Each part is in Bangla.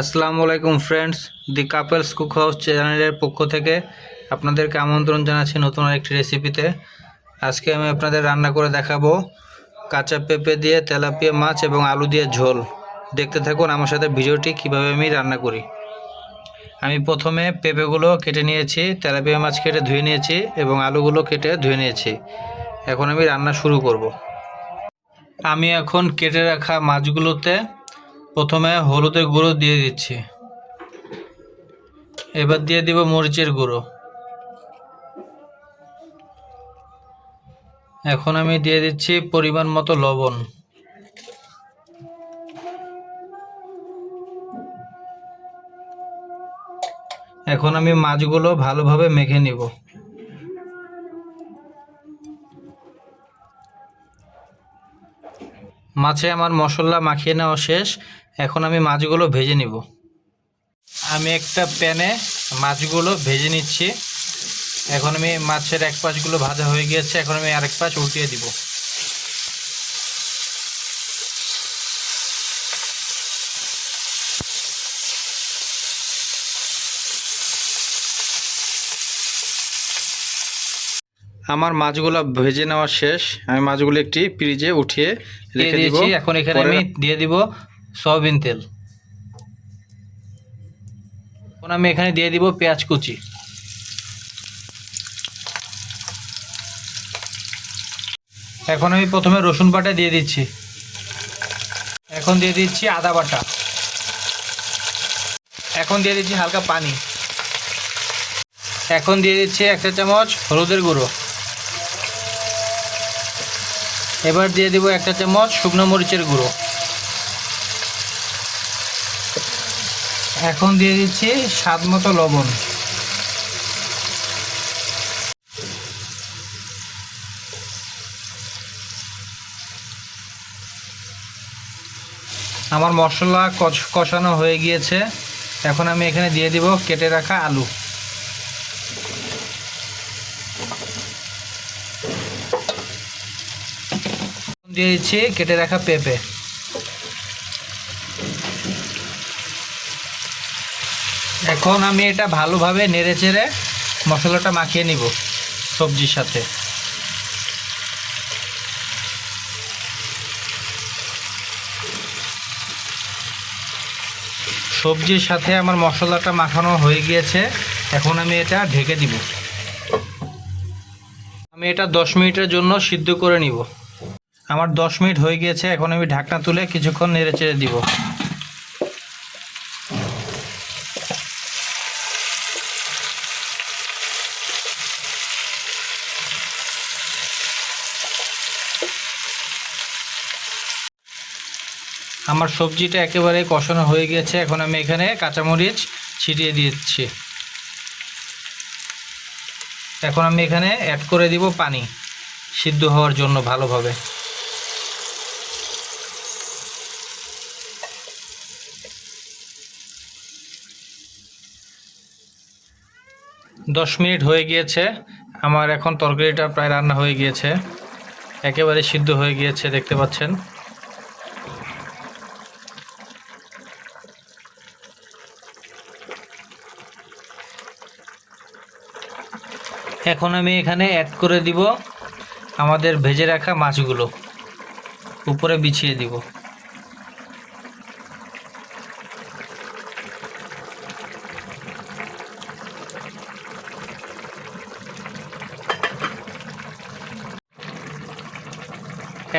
আসসালামু আলাইকুম friends the couples cook house চ্যানেলের পক্ষ থেকে আপনাদেরকে আমন্ত্রণ জানাচ্ছি নতুন আরেকটি রেসিপিতে আজকে আমি আপনাদের রান্না করে দেখাবো কাঁচা পেঁপে দিয়ে তেলাপিয়া মাছ এবং আলু দিয়ে ঝোল। দেখতে থাকুন আমার সাথে ভিডিওটি কীভাবে আমি রান্না করি। আমি প্রথমে পেঁপেগুলো কেটে নিয়েছি, তেলাপিয়া মাছ কেটে ধুয়ে নিয়েছি এবং আলুগুলো কেটে ধুয়ে নিয়েছি। এখন আমি রান্না শুরু করব। আমি এখন কেটে রাখা মাছগুলোতে প্রথমে হলুদের গুঁড়ো দিয়ে দিচ্ছি। এবার দিয়ে দিব মরিচের গুঁড়ো। এখন আমি দিয়ে দিচ্ছি পরিমাণ মতো লবণ। এখন আমি মাছগুলো ভালোভাবে মেখে নিব। মাছে আমার মশলা মাখিয়ে নেওয়া শেষ। এখন আমি মাছগুলো ভেজে নিব। আমি একটা প্যানে মাছগুলো ভেজে নিচ্ছি। এখন আমি মাছের এক পাশগুলো ভাজা হয়ে গিয়েছে। এখন আমি আরেক পাশ উল্টিয়ে দিব। আমার মাছগুলো ভেজে নেওয়া শেষ। আমি মাছগুলো একটি ফ্রিজে উঠিয়ে রেখে দিয়েছি। এখন এখানে আমি দিয়ে দিব সয়াবিন তেল। এখন আমি এখানে দিয়ে দিব পেঁয়াজ কুচি। এখন আমি প্রথমে রসুন বাটা দিয়ে দিচ্ছি। এখন দিয়ে দিচ্ছি আদা বাটা। এখন দিয়ে দিচ্ছি হালকা পানি। এখন দিয়ে দিচ্ছি একটা চামচ হলুদের গুঁড়ো। এবার দিয়ে দিব একটা চামচ শুকনো মরিচের গুঁড়ো। এখন দিয়ে দিচ্ছি স্বাদ মতো লবণ। আমার মশলা কষ- কষানো হয়ে গিয়েছে। এখন আমি এখানে দিয়ে দিব কেটে রাখা আলু। দিয়ে দিচ্ছি কেটে রাখা পেঁপে। এখন আমি এটা ভালোভাবে নেড়ে চেড়ে মশলাটা মাখিয়ে নিব সবজির সাথে। সবজির সাথে আমার মশলাটা মাখানো হয়ে গিয়েছে, এখন আমি এটা ঢেকে দিব। আমি এটা দশ মিনিটের জন্য সিদ্ধ করে নিব। আমার দশ মিনিট হয়ে গিয়েছে, এখন আমি ঢাকনা তুলে কিছুক্ষণ নেড়ে চেড়ে দিব। আমার সবজিটা একেবারে কষানো হয়ে গিয়েছে, এখন আমি এখানে কাঁচামরিচ ছিটিয়ে দিচ্ছি। এখন আমি এখানে অ্যাড করে দিব পানি, সিদ্ধ হওয়ার জন্য ভালোভাবে। দশ মিনিট হয়ে গিয়েছে। আমার এখন তরকারিটা প্রায় রান্না হয়ে গিয়েছে। একেবারে সিদ্ধ হয়ে গিয়েছে, দেখতে পাচ্ছেন। এখন আমি এখানে অ্যাড করে দিব আমাদের ভেজে রাখা মাছগুলো। উপরে বিছিয়ে দিব।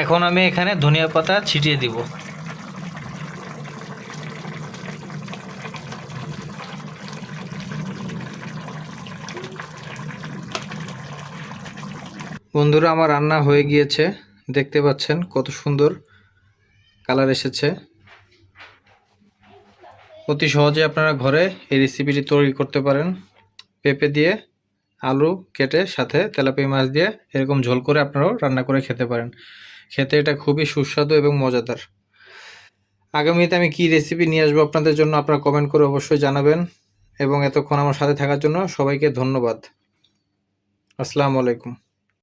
এখন আমি এখানে ধনিয়া পাতা ছিটিয়ে দিব। বন্ধুরা, আমার রান্না হয়ে গিয়েছে। দেখতে পাচ্ছেন কত সুন্দর কালার এসেছে। অতি সহজে আপনারা ঘরে এই রেসিপিটি তৈরি করতে পারেন। পেঁপে দিয়ে আলু কেটে সাথে তেলাপি মাছ দিয়ে এরকম ঝোল করে আপনারাও রান্না করে খেতে পারেন। খেতে এটা খুবই সুস্বাদু এবং মজাদার। আগামীতে আমি কি রেসিপি নিয়ে আসব আপনাদের জন্য আপনারা কমেন্ট করে অবশ্যই জানাবেন। এবং এতক্ষণ আমার সাথে থাকার জন্য সবাইকে ধন্যবাদ। আসসালামু আলাইকুম।